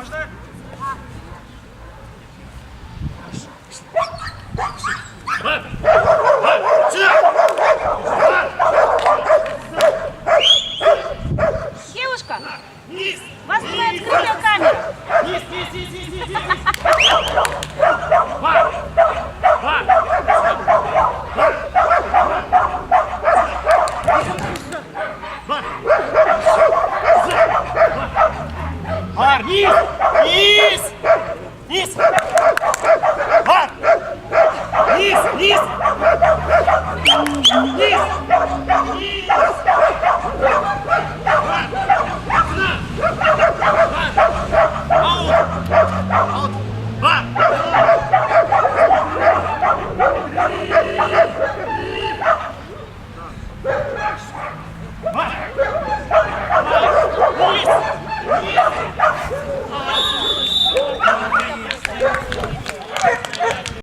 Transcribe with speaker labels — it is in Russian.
Speaker 1: Можно? Девушка! Вниз! Вас открытая камера! Вниз,
Speaker 2: вниз, вниз, вниз, вниз! Гар! Ніс! Ніс! Ніс! Гар! Ніс! Ніс! Ніс! Ніс!